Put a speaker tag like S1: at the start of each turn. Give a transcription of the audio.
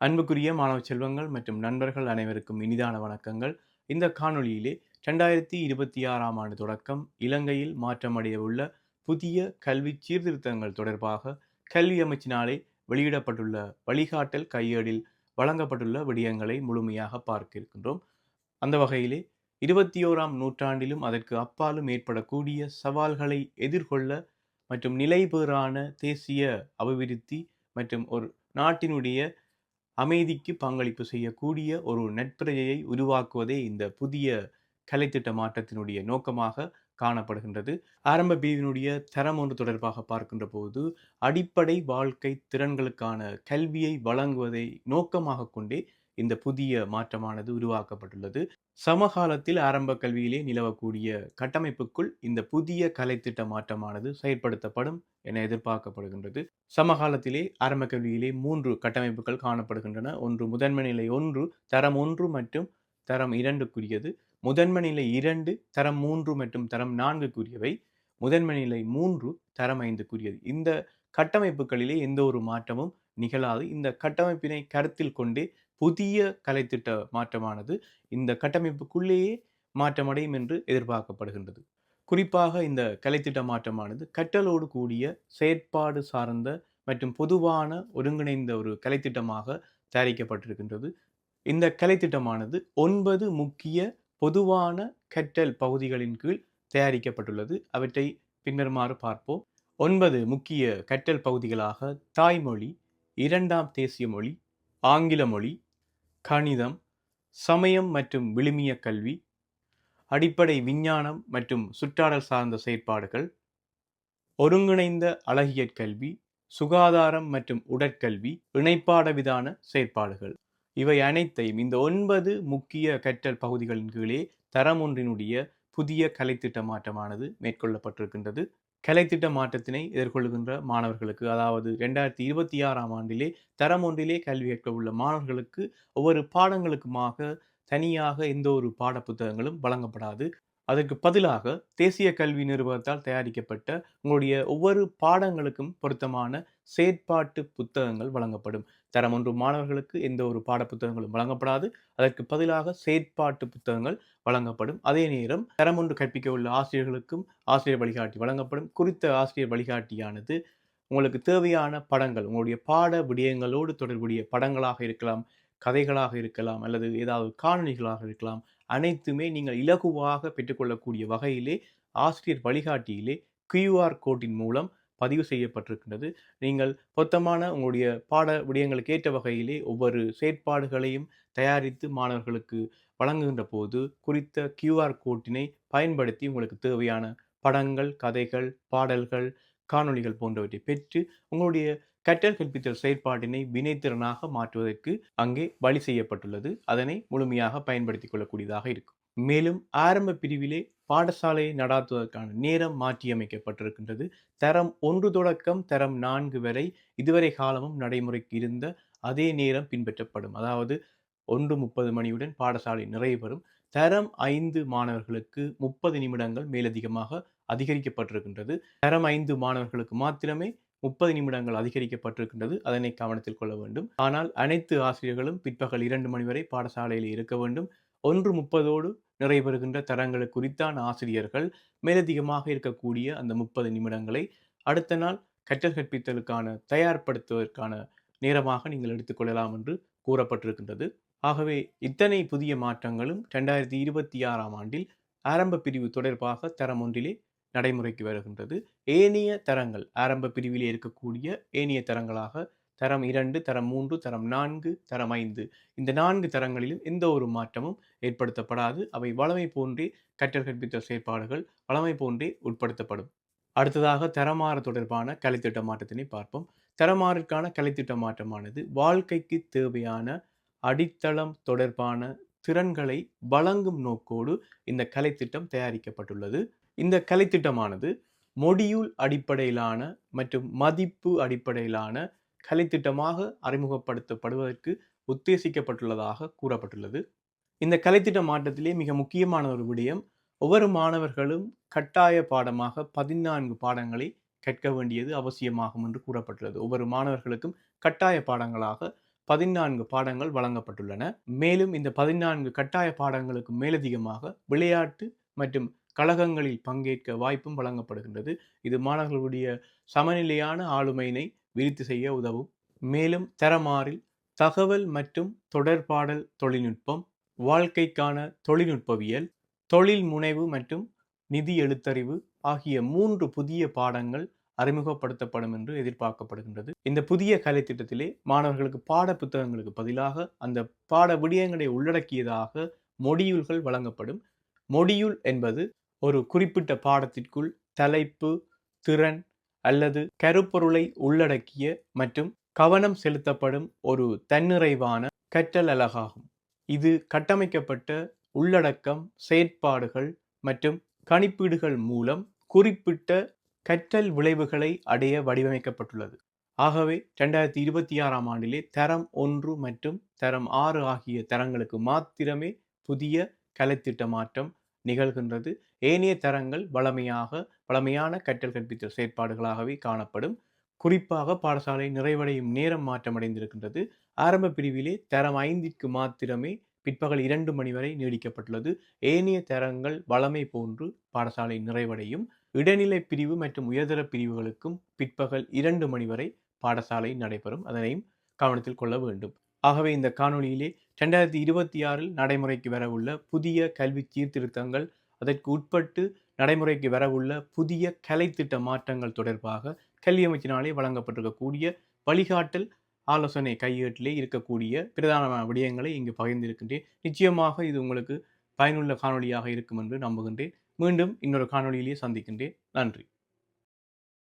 S1: அன்புக்குரிய மாணவ செல்வங்கள் மற்றும் நண்பர்கள் அனைவருக்கும் இனிதான வணக்கங்கள். இந்த காணொளியிலே ரெண்டாயிரத்தி இருபத்தி ஆறாம் ஆண்டு தொடக்கம் இலங்கையில் மாற்றமடைய உள்ள புதிய கல்வி சீர்திருத்தங்கள் தொடர்பாக கல்வி அமைச்சினாலே வெளியிடப்பட்டுள்ள வழிகாட்டல் கையேடில் வழங்கப்பட்டுள்ள விடயங்களை முழுமையாக பார்க்க இருக்கின்றோம் அந்த வகையிலே இருபத்தி ஓராம் நூற்றாண்டிலும் அதற்கு அப்பாலும் ஏற்படக்கூடிய சவால்களை எதிர்கொள்ள மற்றும் நிலைபெறான தேசிய அபிவிருத்தி மற்றும் ஒரு நாட்டினுடைய அமைதிக்கு பங்களிப்பு செய்யக்கூடிய ஒரு நட்பிரையை உருவாக்குவதே இந்த புதிய கலைத்திட்ட மாற்றத்தினுடைய நோக்கமாக காணப்படுகின்றது. ஆரம்ப பிரிவினுடைய தரம் ஒன்று தொடர்பாக பார்க்கின்ற போது அடிப்படை வாழ்க்கை திறன்களுக்கான கல்வியை வழங்குவதை நோக்கமாக கொண்டே இந்த புதிய மாற்றமானது உருவாக்கப்பட்டுள்ளது. சமகாலத்தில் ஆரம்ப கல்வியிலே நிலவக்கூடிய கட்டமைப்புக்குள் இந்த புதிய கலைத்திட்ட மாற்றமானது செயற்படுத்தப்படும் என எதிர்பார்க்கப்படுகின்றது. சமகாலத்திலே ஆரம்ப கல்வியிலே மூன்று கட்டமைப்புகள் காணப்படுகின்றன. ஒன்று முதன்மை நிலை ஒன்று தரம் ஒன்று மற்றும் தரம் இரண்டுக்குரியது. முதன்மை நிலை இரண்டு தரம் மூன்று மற்றும் தரம் நான்குக்குரியவை. முதன்மை நிலை மூன்று தரம் ஐந்துக்குரியது. இந்த கட்டமைப்புகளிலே எந்த ஒரு மாற்றமும் நிகழாது. இந்த கட்டமைப்பினை கருத்தில் கொண்டே புதிய கலைத்திட்ட மாற்றமானது இந்த கட்டமைப்புக்குள்ளேயே மாற்றமடையும் என்று எதிர்பார்க்கப்படுகின்றது. குறிப்பாக இந்த கலைத்திட்ட மாற்றமானது கற்றலோடு கூடிய செயற்பாடு சார்ந்த மற்றும் பொதுவான ஒருங்கிணைந்த ஒரு கலைத்திட்டமாக தயாரிக்கப்பட்டிருக்கின்றது. இந்த கலைத்திட்டமானது ஒன்பது முக்கிய பொதுவான கற்றல் பகுதிகளின் கீழ் தயாரிக்கப்பட்டுள்ளது. அவற்றை பின்வருமாறு பார்ப்போம். ஒன்பது முக்கிய கற்றல் பகுதிகளாக தாய்மொழி இரண்டாம் தேசிய மொழி ஆங்கில மொழி கணிதம் சமயம் மற்றும் விழுமிய கல்வி அடிப்படை விஞ்ஞானம் மற்றும் சுற்றாடல் சார்ந்த செயற்பாடுகள் ஒருங்கிணைந்த அழகியற் கல்வி சுகாதாரம் மற்றும் உடற்கல்வி இணைப்பாட விதான செயற்பாடுகள். இவை அனைத்தையும் இந்த ஒன்பது முக்கிய கற்றல் பகுதிகளின் கீழே தரம் ஒன்றினுடைய புதிய கலைத்திட்ட மாற்றமானது மேற்கொள்ளப்பட்டிருக்கின்றது. கலைத்திட்ட மாற்றத்தினை எதிர்கொள்கின்ற மாணவர்களுக்கு அதாவது ரெண்டாயிரத்தி இருபத்தி ஆறாம் ஆண்டிலே தரம் ஒன்றிலே கல்வி கற்க உள்ள மாணவர்களுக்கு ஒவ்வொரு பாடங்களுக்குமாக தனியாக எந்த ஒரு பாட புத்தகங்களும் வழங்கப்படாது. அதற்கு பதிலாக தேசிய கல்வி நிறுவனத்தால் தயாரிக்கப்பட்ட உங்களுடைய ஒவ்வொரு பாடங்களுக்கும் பொருத்தமான செயற்பாட்டு புத்தகங்கள் வழங்கப்படும். தரம் ஒன்று மாணவர்களுக்கு எந்த ஒரு பாடப்புத்தகங்களும் வழங்கப்படாது. அதற்கு பதிலாக செயற்பாட்டு புத்தகங்கள் வழங்கப்படும். அதே நேரம் தரம் ஒன்று கற்பிக்க உள்ள ஆசிரியர்களுக்கும் ஆசிரியர் வழிகாட்டி வழங்கப்படும். குறித்த ஆசிரியர் வழிகாட்டியானது உங்களுக்கு தேவையான படங்கள் உங்களுடைய பாட விடயங்களோடு தொடர்புடைய படங்களாக இருக்கலாம் கதைகளாக இருக்கலாம் அல்லது ஏதாவது காணொலிகளாக இருக்கலாம். அனைத்துமே நீங்கள் இலகுவாக பெற்றுக்கொள்ளக்கூடிய வகையிலே ஆசிரியர் வழிகாட்டியிலே கியூஆர் கோட்டின் மூலம் பதிவு செய்யப்பட்டிருக்கின்றது. நீங்கள் பொருத்தமான உங்களுடைய பாட விடயங்களுக்கு ஏற்ற வகையிலே ஒவ்வொரு செயற்பாடுகளையும் தயாரித்து மாணவர்களுக்கு வழங்குகின்ற போது குறித்த கியூஆர் கோட்டினை பயன்படுத்தி உங்களுக்கு தேவையான படங்கள் கதைகள் பாடல்கள் காணொளிகள் போன்றவற்றை பெற்று உங்களுடைய கற்றல் கற்பித்தல் செயற்பாட்டினை வினைத்திறனாக மாற்றுவதற்கு அங்கே வழி செய்யப்பட்டுள்ளது. அதனை முழுமையாக பயன்படுத்திக் கொள்ளக்கூடியதாக இருக்கும். மேலும் ஆரம்ப பிரிவிலே பாடசாலையை நடாத்துவதற்கான நேரம் மாற்றியமைக்கப்பட்டிருக்கின்றது. தரம் ஒன்று தொடக்கம் தரம் நான்கு வரை இதுவரை காலமும் நடைமுறைக்கு இருந்த அதே நேரம் பின்பற்றப்படும். அதாவது ஒன்று முப்பது மணியுடன் பாடசாலை நிறைவு பெறும். தரம் ஐந்து மாணவர்களுக்கு முப்பது நிமிடங்கள் மேலதிகமாக அதிகரிக்கப்பட்டிருக்கின்றது. தரம் ஐந்து மாணவர்களுக்கு மாத்திரமே முப்பது நிமிடங்கள் அதிகரிக்கப்பட்டிருக்கின்றது. அதனை கவனத்தில் கொள்ள வேண்டும். ஆனால் அனைத்து ஆசிரியர்களும் பிற்பகல் இரண்டு மணி வரை பாடசாலையில் இருக்க வேண்டும். ஒன்று முப்பதோடு நிறைவேறுகின்ற தரங்கள் குறித்தான ஆசிரியர்கள் மேலதிகமாக இருக்கக்கூடிய அந்த முப்பது நிமிடங்களை அடுத்த நாள் கற்றல் கற்பித்தலுக்கான தயார்படுத்துவதற்கான நேரமாக நீங்கள் எடுத்துக்கொள்ளலாம் என்று கூறப்பட்டிருக்கின்றது. ஆகவே இத்தனை புதிய மாற்றங்களும் ரெண்டாயிரத்தி இருபத்தி ஆறாம் ஆண்டில் ஆரம்ப பிரிவு தொடர்பாக தரம் ஒன்றிலே நடைமுறைக்கு வருகின்றது. ஏனைய தரங்கள் ஆரம்ப பிரிவிலே இருக்கக்கூடிய ஏனைய தரங்களாக தரம் இரண்டு தரம் மூன்று தரம் நான்கு தரம் ஐந்து. இந்த நான்கு தரங்களிலும் எந்த ஒரு மாற்றமும் ஏற்படுத்தப்படாது. அவை வளமை போன்றே கற்றல் கற்பித்தல் செயற்பாடுகள் வளமை போன்றே உட்படுத்தப்படும். அடுத்ததாக தரமாறு தொடர்பான கலைத்திட்ட மாற்றத்தினை பார்ப்போம். தரமாறுக்கான கலைத்திட்ட மாற்றமானது வாழ்க்கைக்கு தேவையான அடித்தளம் தொடர்பான திறன்களை வழங்கும் நோக்கோடு இந்த கலைத்திட்டம் தயாரிக்கப்பட்டுள்ளது. இந்த கலைத்திட்டமானது மொடியூல் அடிப்படையிலான மற்றும் மதிப்பு அடிப்படையிலான கலைத்திட்டமாக அறிமுகப்படுத்தப்படுவதற்கு உத்தேசிக்கப்பட்டுள்ளதாக கூறப்பட்டுள்ளது. இந்த கலைத்திட்ட மாற்றத்திலே மிக முக்கியமான ஒரு விடயம் ஒவ்வொரு மாணவர்களும் கட்டாய பாடமாக பதினான்கு பாடங்களை கற்க வேண்டியது அவசியமாகும் என்று கூறப்பட்டுள்ளது. ஒவ்வொரு மாணவர்களுக்கும் கட்டாய பாடங்களாக பதினான்கு பாடங்கள் வழங்கப்பட்டுள்ளன. மேலும் இந்த பதினான்கு கட்டாய பாடங்களுக்கு மேலதிகமாக விளையாட்டு மற்றும் கழகங்களில் பங்கேற்க வாய்ப்பும் வழங்கப்படுகின்றது. இது மாணவர்களுடைய சமநிலையான ஆளுமையினை விருத்தி செய்ய உதவும். மேலும் தரமாறில் தகவல் மற்றும் தொடர்பாடல் தொழில்நுட்பம் வாழ்க்கைக்கான தொழில்நுட்பவியல் தொழில் முனைவு மற்றும் நிதி எழுத்தறிவு ஆகிய மூன்று புதிய பாடங்கள் அறிமுகப்படுத்தப்படும் என்று எதிர்பார்க்கப்படுகின்றது. இந்த புதிய கலை திட்டத்திலே மாணவர்களுக்கு பாட புத்தகங்களுக்கு பதிலாக அந்த பாட விடயங்களை உள்ளடக்கியதாக மொடியூல்கள் வழங்கப்படும். மொடியூல் என்பது ஒரு குறிப்பிட்ட பாடத்திற்குள் தலைப்பு திறன் அல்லது கருப்பொருளை உள்ளடக்கிய மற்றும் கவனம் செலுத்தப்படும் ஒரு தன்னிறைவான கற்றல் அலகாகும். இது கட்டமைக்கப்பட்ட உள்ளடக்கம் செயற்பாடுகள் மற்றும் கணிப்பீடுகள் மூலம் குறிப்பிட்ட கற்றல் விளைவுகளை அடைய வடிவமைக்கப்பட்டுள்ளது. ஆகவே ரெண்டாயிரத்தி இருபத்தி ஆறாம் ஆண்டிலே தரம் ஒன்று மற்றும் தரம் ஆறு ஆகிய தரங்களுக்கு மாத்திரமே புதிய கலைத்திட்ட மாற்றம் நிகழ்கின்றது. ஏனைய தரங்கள் வளமையாக வளமையான கற்றல் கற்பித்தல் செயற்பாடுகளாகவே காணப்படும். குறிப்பாக பாடசாலை நிறைவடையும் நேரம் மாற்றமடைந்திருக்கின்றது ஆரம்ப பிரிவிலே தரம் ஐந்திற்கு மாத்திரமே பிற்பகல் இரண்டு மணி வரை நீடிக்கப்பட்டுள்ளது. ஏனைய தரங்கள் வளமை போன்று பாடசாலை நிறைவடையும். இடைநிலை பிரிவு மற்றும் உயர்தர பிரிவுகளுக்கும் பிற்பகல் இரண்டு மணி வரை பாடசாலை நடைபெறும். அதனையும் கவனத்தில் கொள்ள வேண்டும். ஆகவே இந்த காணொளியிலே ரெண்டாயிரத்தி இருபத்தி ஆறில் நடைமுறைக்கு வரவுள்ள புதிய கல்வி சீர்திருத்தங்கள் அதற்கு உட்பட்டு நடைமுறைக்கு வரவுள்ள புதிய கலைத்திட்ட மாற்றங்கள் தொடர்பாக கல்வி அமைச்சினாலே வழங்கப்பட்டிருக்கக்கூடிய வழிகாட்டல் ஆலோசனை கையேட்டிலே இருக்கக்கூடிய பிரதானமான விடயங்களை இங்கு பகிர்ந்திருக்கின்றேன். நிச்சயமாக இது உங்களுக்கு பயனுள்ள காணொலியாக இருக்கும் என்று நம்புகின்றேன். மீண்டும் இன்னொரு காணொலியிலேயே சந்திக்கின்றேன். நன்றி.